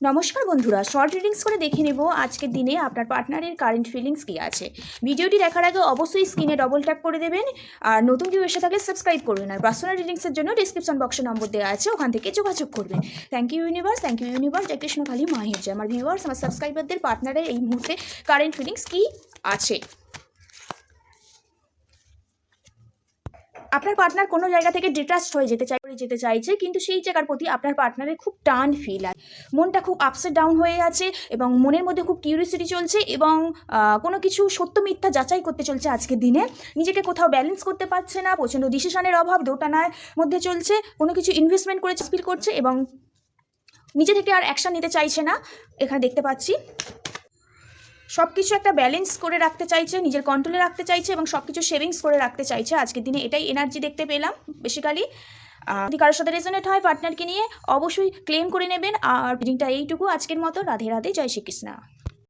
নমস্কার বন্ধুরা short readings করে দেখে নেব। আজকের দিনে আপনার পার্টনারের কারেন্ট ফিলিংস কী আছে? ভিডিওটি দেখার আগে অবশ্যই স্ক্রিনে ডবল ট্যাপ করে দেবেন আর নতুন কেউ এসে থাকলে সাবস্ক্রাইব করবেন আর পার্সোনাল রিডিংসের জন্য ডিসক্রিপশন বক্সে নম্বর দেওয়া আছে, ওখান থেকে যোগাযোগ করবেন। Thank you universe thank you universe জয় কৃষ্ণ, কালী মাহের আমার ভিউয়ার্স আমার সাবস্ক্রাইবারদের পার্টনারের এই মুহূর্তে কারেন্ট ফিলিংস কী আছে? আপনার পার্টনার কোনো জায়গা থেকে ডিট্রাস্ট হয়ে যেতে চাই যেতে চাইছে, কিন্তু সেই জায়গার প্রতি আপনার পার্টনারের খুব টান ফিল হয় মনটা খুব আপসেট ডাউন হয়ে আছে এবং মনের মধ্যে খুব কিউরিয়াসিটি চলছে এবং কোনো কিছু সত্য মিথ্যা যাচাই করতে চলছে আজকের দিনে। নিজেকে কোথাও ব্যালেন্স করতে পারছে না, প্রচণ্ড ডিসিশনের অভাব দোটানার মধ্যে চলছে, কোনো কিছু ইনভেস্টমেন্ট করে ফিল করছে এবং নিজে থেকে আর অ্যাকশন নিতে চাইছে না। এখানে দেখতে পাচ্ছি। সব কিছু একটা ব্যালেন্স করে রাখতে চাইছে, নিজের কন্ট্রোলে রাখতে চাইছে এবং সব কিছু সেভিংস করে রাখতে চাইছে। আজকের দিনে এটাই এনার্জি দেখতে পেলাম বেসিক্যালি যদি কারোর সাথে রেজনেট হয় পার্টনারকে নিয়ে, অবশ্যই ক্লেম করে নেবেন। আর রিডিংটা এইটুকু আজকের মতো। রাধে রাধে, জয় শ্রীকৃষ্ণা।